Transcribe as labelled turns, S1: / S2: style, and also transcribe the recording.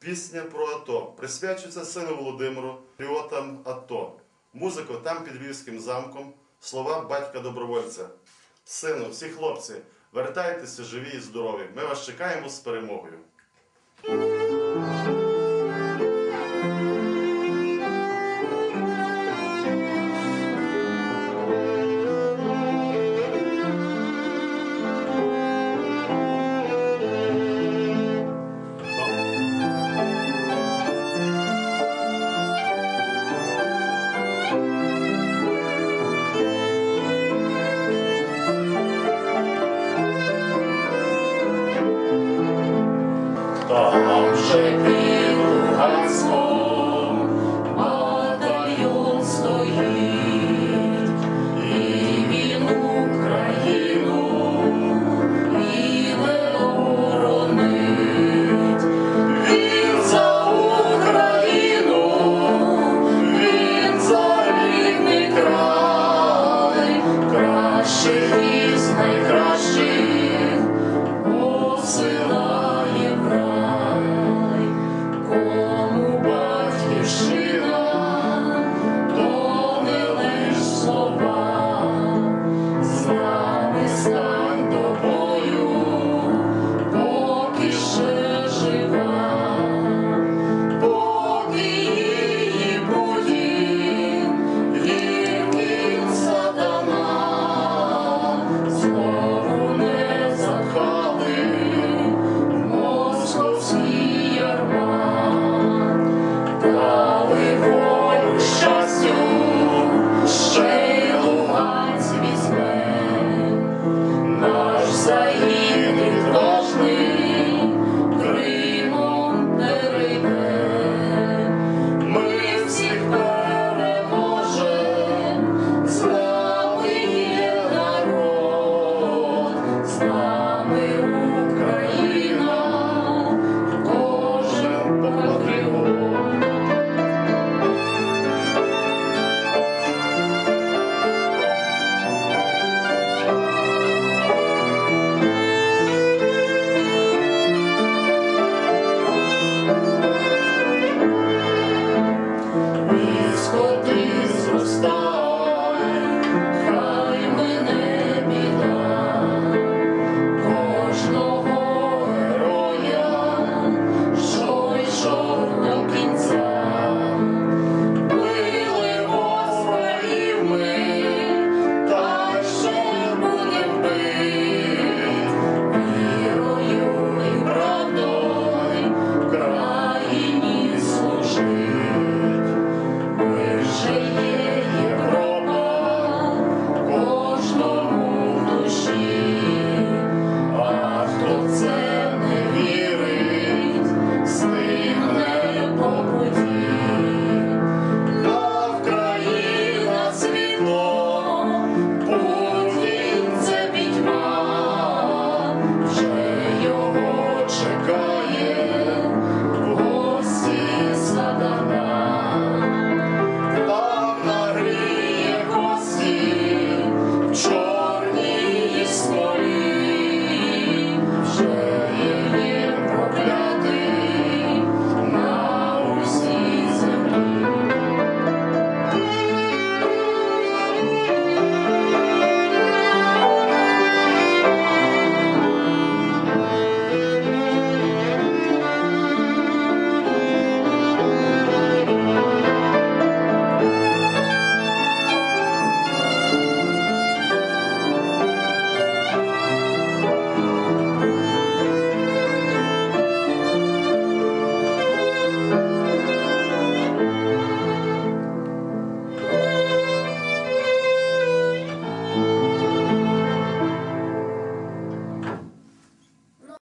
S1: Пісня про АТО присвячується сину Володимиру, патріотам АТО. Музику там під Львівським замком, слова батька добровольця. Сину, всі хлопці, вертайтеся живі і здорові. Ми вас чекаємо з перемогою.
S2: Луганськом батальйон стоїть.